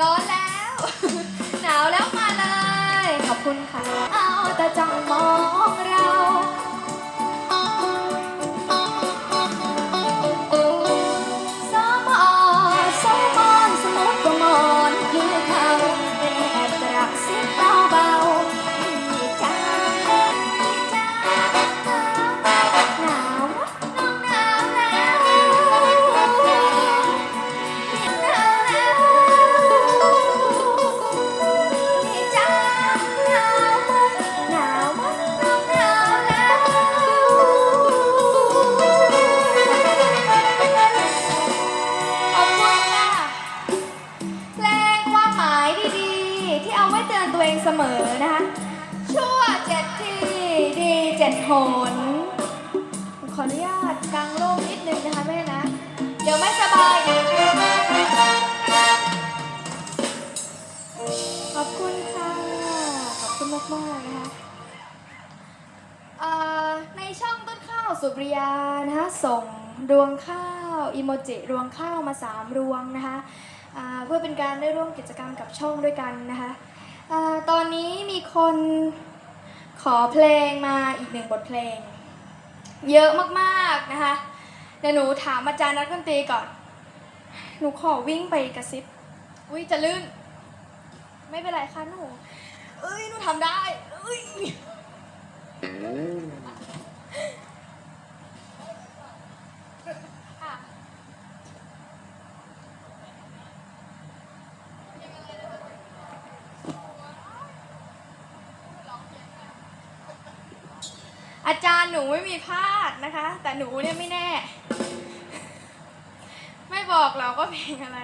ร้อนแล้ว หนาวแล้วมาเลย ขอบคุณค่ะ เอาแต่จ้องมอง ไว้เตือนตัวเองเสมอนะคะ ชั่วเจ็ดทีดีเจ็ดหน ขออนุญาตกางร่มนิดนึงนะคะแม่นะ เดี๋ยวไม่สบาย ขอบคุณค่ะ ขอบคุณมากๆนะคะในช่องต้นข้าวสุปริยานะคะส่งรวงข้าวอีโมจิรวงข้าวมาสามรวงนะคะเพื่อเป็นการได้ร่วมกิจกรรมกับช่องด้วยกันนะคะ คนขอเพลงมาอีกหนึ่งบทเพลง เยอะมากๆนะคะเดี๋ยวหนูถามอาจารย์นักดนตรีก่อน หนูขอวิ่งไปกระซิบอุ้ยจะลื่น ไม่เป็นไรค่ะหนูเอ้ยหนูทำได้เอ้ย ค่ะ อาจารย์หนูไม่มีพลาดนะคะ แต่หนูเนี่ยไม่แน่ ไม่บอกเราก็เพลงอะไร